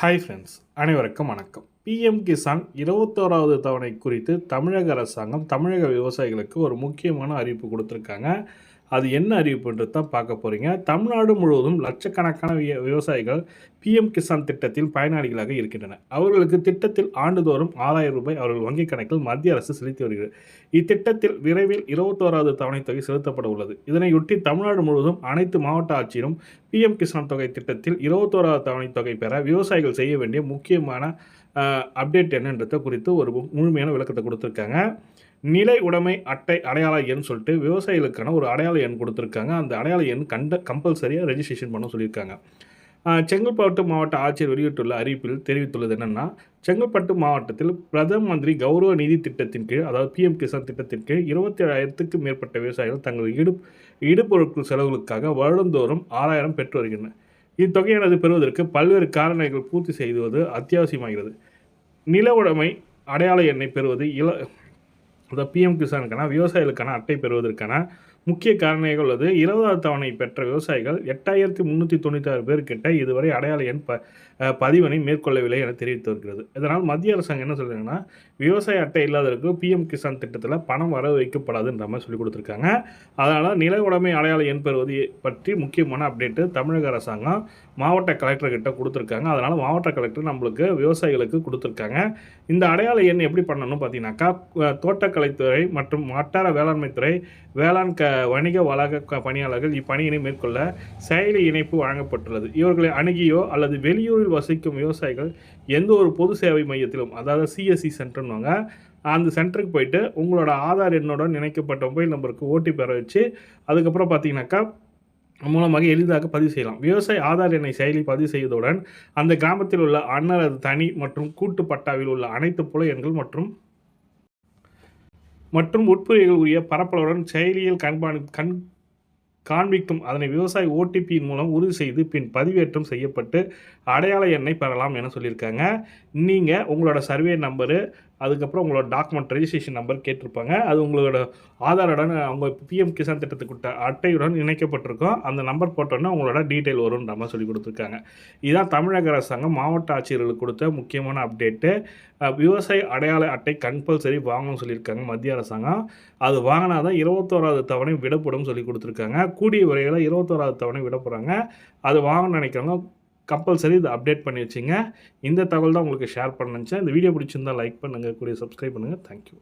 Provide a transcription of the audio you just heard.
Hi friends அனைவருக்கும் வணக்கம். PM Kisan இருபத்தோராவது தவணை குறித்து தமிழக அரசாங்கம் தமிழக விவசாயிகளுக்கு ஒரு முக்கியமான அறிவிப்பு கொடுத்துருக்காங்க. அது என்ன அறிவிப்புன்றது தான் பார்க்க போகிறீங்க தமிழ்நாடு முழுவதும் லட்சக்கணக்கான விய- விவசாயிகள் பிஎம் கிசான் திட்டத்தில் பயனாளிகளாக இருக்கின்றனர். அவர்களுக்கு திட்டத்தில் ஆண்டுதோறும் ஆறாயிரம் ரூபாய் அவர்கள் வங்கிக் கணக்கில் மத்திய அரசு செலுத்தி வருகிறது. இத்திட்டத்தில் விரைவில் இருபத்தோராவது தவணை தொகை செலுத்தப்பட உள்ளது. இதனையொட்டி தமிழ்நாடு முழுவதும் அனைத்து மாவட்ட ஆட்சியரும் பிஎம் கிசான் தொகை திட்டத்தில் இருபத்தோராவது தவணை தொகை பெற விவசாயிகள் செய்ய வேண்டிய முக்கியமான அப்டேட் என்னன்றத குறித்து ஒரு முழுமையான விளக்கத்தை கொடுத்துருக்காங்க. நிலை உடைமை அட்டை அடையாள எண் சொல்லிட்டு விவசாயிகளுக்கான ஒரு அடையாள எண் கொடுத்துருக்காங்க. அந்த அடையாள எண் கண்ட கம்பல்சரியாக ரெஜிஸ்ட்ரேஷன் பண்ண சொல்லியிருக்காங்க. செங்கல்பட்டு மாவட்ட ஆட்சியர் வெளியிட்டுள்ள அறிவிப்பில் தெரிவித்துள்ளது என்னென்னா செங்கல்பட்டு மாவட்டத்தில் பிரதம மந்திரி கௌரவ நிதி திட்டத்தின் கீழ் அதாவது பிஎம் கிசான் திட்டத்தின் கீழ் இருபத்தி ஏழாயிரத்துக்கும் மேற்பட்ட விவசாயிகள் தங்கள் இடு இடுபொருட்கள் செலவுகளுக்காக வருடந்தோறும் ஆறாயிரம் பெற்று வருகின்றனர் இத்தொகையானது பெறுவதற்கு பல்வேறு காரணங்கள் பூர்த்தி செய்வது அத்தியாவசியமாகிறது. நில உடைமை அடையாள எண்ணை பெறுவது இல இந்த பிஎம் கிசானுக்கான விவசாயிகளுக்கான அட்டை பெறுவதற்கான முக்கிய காரணிகள் உள்ளது. இருபதாவது தவணை பெற்ற விவசாயிகள் எட்டாயிரத்தி முந்நூற்றி தொண்ணூற்றி பேர் கிட்ட இதுவரை அடையாள எண் ப பதிவினை மேற்கொள்ளவில்லை என தெரிவித்து வருகிறது இதனால் மத்திய அரசாங்கம் என்ன சொல்கிறாங்கன்னா விவசாய அட்டை இல்லாதவருக்கு பிஎம் கிசான் திட்டத்தில் பணம் வர வைக்கப்படாதுன்ற மாதிரி சொல்லி கொடுத்துருக்காங்க. அதனால் நில உடைமை அடையாள எண் பெறுவது பற்றி முக்கியமான அப்டேட்டு தமிழக அரசாங்கம் மாவட்ட கலெக்டர்கிட்ட கொடுத்துருக்காங்க. அதனால் மாவட்ட கலெக்டர் நம்மளுக்கு விவசாயிகளுக்கு கொடுத்துருக்காங்க. இந்த அடையாள எண் எப்படி பண்ணணும் பார்த்தீங்கன்னாக்கா தோட்டக்கலைத்துறை மற்றும் வட்டார வேளாண்மைத்துறை வேளாண் க வணிக வளாக பணியாளர்கள் இப்பணியினை மேற்கொள்ள செயலி இணைப்பு வழங்கப்பட்டுள்ளது. இவர்களை அணுகியோ அல்லது வெளியூரில் வசிக்கும் விவசாயிகள் எந்த ஒரு பொது சேவை மையத்திலும் அதாவது சிஎஸ்சி சென்டர்னுவாங்க அந்த சென்டருக்கு போயிட்டு உங்களோட ஆதார் எண்ணுடன் இணைக்கப்பட்ட மொபைல் நம்பருக்கு ஓடிபி பெற வச்சு அதுக்கப்புறம் பார்த்தீங்கன்னாக்கா மூலமாக எளிதாக பதிவு செய்யலாம். விவசாய ஆதார் எண்ணை செயலி பதிவு செய்வதுடன் அந்த கிராமத்தில் உள்ள அன்னரது தனி மற்றும் கூட்டு பட்டாவில் உள்ள அனைத்து புல எண்கள் மற்றும் மற்றும் உட்புறைகள் உரிய பரப்பளவுடன் செயலியில் கண்காணி கண் காண்பிக்கும். அதனை விவசாய ஓடிபியின் மூலம் உறுதி செய்து பின் பதிவேற்றம் செய்யப்பட்டு அடையாள எண்ணை பெறலாம் என சொல்லியிருக்காங்க. நீங்கள் உங்களோட சர்வே நம்பரு அதுக்கப்புறம் உங்களோட டாக்குமெண்ட் ரெஜிஸ்ட்ரேஷன் நம்பர் கேட்டிருப்பாங்க. அது உங்களோட ஆதாருடன் அவங்க பிஎம் கிசான் திட்டத்துக்கு அட்டையுடன் இணைக்கப்பட்டிருக்கும். அந்த நம்பர் போட்டோன்னா உங்களோட டீட்டெயில் வரும்ன்ற மாதிரி சொல்லி கொடுத்துருக்காங்க. இதுதான் தமிழக அரசாங்கம் மாவட்ட ஆட்சியர்களுக்கு கொடுத்த முக்கியமான அப்டேட்டு விவசாய அடையாள அட்டை கம்பல்சரி வாங்கணும்னு சொல்லியிருக்காங்க மத்திய அரசாங்கம். அது வாங்கினா தான் இருபத்தோராவது தவணை விடப்படும் சொல்லி கொடுத்துருக்காங்க. கூடிய விரைவில் இருபத்தோராவது தவணை விட போகிறாங்க அது வாங்கணும்னு நினைக்கிறவங்க கம்பல்சரி இதை அப்டேட் பண்ணி வச்சுங்க. இந்த தகவல் தான் உங்களுக்கு ஷேர் பண்ணுச்சேன் இந்த வீடியோ பிடிச்சிருந்தா லைக் பண்ணுங்கள் கூடிய சப்ஸ்கிரைப் பண்ணுங்கள் தேங்க்யூ